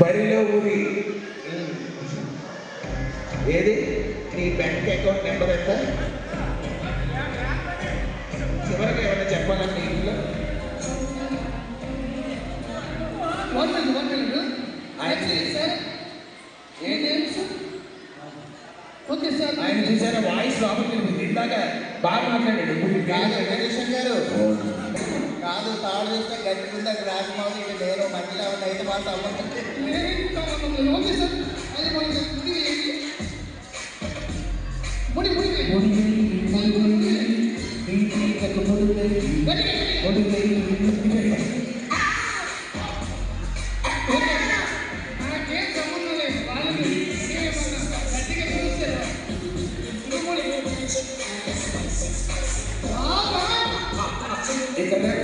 బరిలో ఊరి ఏది? నీ బ్యాంక్ అకౌంట్ నెంబర్ ఎంత? చివరికి ఏమైనా చెప్పాలండి ఇంట్లో? వన్ మినిట్ వన్ మినిట్ ఆయన- sir? A name sir? Okay sir. ఆయన చూసారా వాయిస్ లోపలికి ఇందాక బాగా మాట్లాడాడు. ఇప్పుడు గారు. ನಾನು ಸಾವಿರದಿಂದ ಗಂಟೆಯಿಂದ ರಾಜಮಾವಿಗೆ ನೇರ ಮಧ್ಯಾಹ್ನ ಒಂದು ಐದು ಮಾಸ Thank you.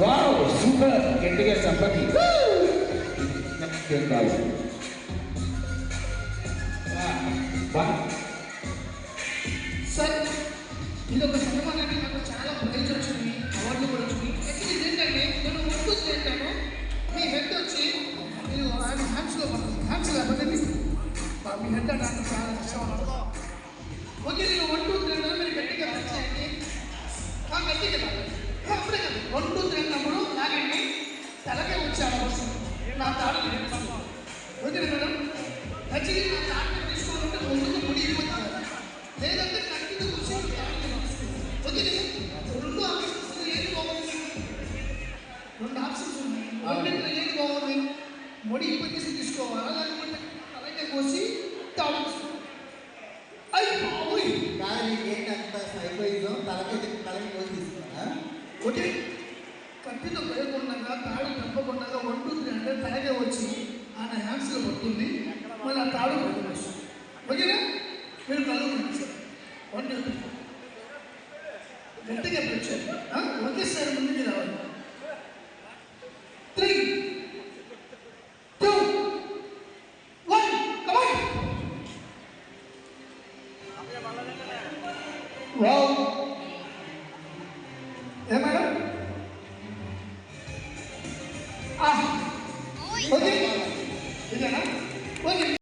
వావ్ సూపర్ గట్టిగా ఏం కాదు. సార్ ఇది ఒక సన్మానానికి నాకు చాలా ప్రైజ్ వచ్చింది అవార్డులు కూడా వచ్చింది. యాక్చువల్లీ ఇదేంటంటే నేను ముందు చేస్తాను మీ హెడ్ వచ్చి మీరు ఆయన హ్యాండ్స్లో హ్యాండ్స్లో పడుతుంది మీ హెడ్ నాకు చాలా ఇష్టం. ఓకే నేను వన్ టూ త్రీ అన్నా మీరు గట్టిగా ప్రెస్ చేయండి ఆ, గట్టిగా లాగండి. ఆ, అప్పుడే కదా వన్ టూ త్రీ అన్నప్పుడు లాగండి తలకే వచ్చే అవకాశం నా తాడు ఓకే మేడం ఖచ్చితంగా నా తాడు తీసుకోవాలంటే ముందుకు ముడి లేదంటే కట్టిన కూర్చొని ఓకే రెండు ఆప్షన్స్ ఏది బాగుంది రెండు ఆప్షన్స్ ఉన్నాయి. రెండింటిలో ఏది బాగుంది ముడి ఇప్పటికేసి తీసుకోవాలా లేకపోతే అలాగే కోసి తాడు తీసుకోవాలి అయ్యి బాబోయ్ కాదు నీకేంటి అంటే తలగే వచ్చి ఆయన హ్యాండ్స్లో పడుతుంది మళ్ళీ ఆ తాడు పడుతుంది ఓకేనా? మీరు కళ్ళు సార్ వన్ గట్టిగా పిలిచారు ఒకేసారి ముందుకు రావాలి. Three two one come on wow ఆ ఓకే ఇదేనా ఓకే